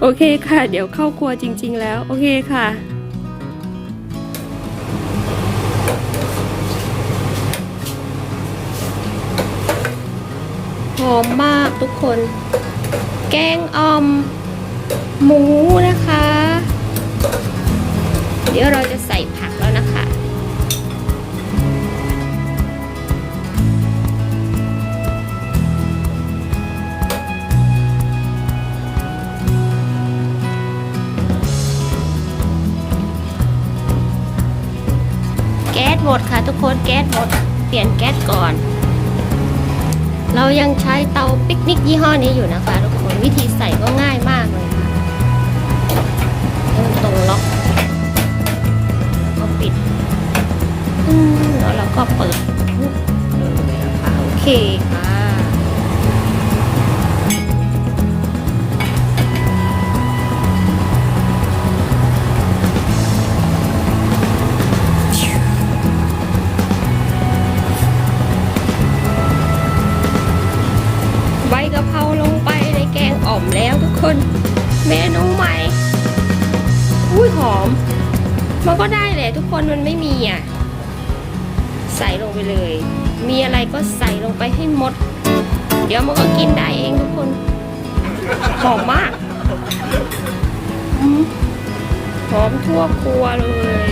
โอเคค่ะ เดี๋ยวเข้าครัวจริง ๆ แล้ว โอเคค่ะ หอมมากทุกคน แกงอ่อม หมูนะคะ เดี๋ยวเราจะใส่ หมดค่ะทุกคนแก๊สหมด เปลี่ยนแก๊สก่อน เรายังใช้เตาปิกนิกยี่ห้อนี้อยู่นะคะทุกคนวิธีใส่ก็ง่ายมากเลยค่ะตรงล็อกก็ปิดแล้วเราก็เปิดเลยนะคะโอเคค่ะ คนเมนูใหม่อุ้ยหอม มันก็ได้แหละทุกคนมันไม่มีอะ ใส่ลงไปเลย มีอะไรก็ใส่ลงไปให้หมด เดี๋ยวมันก็กินได้เองทุกคน หอมมากหอมทั่วครัวเลย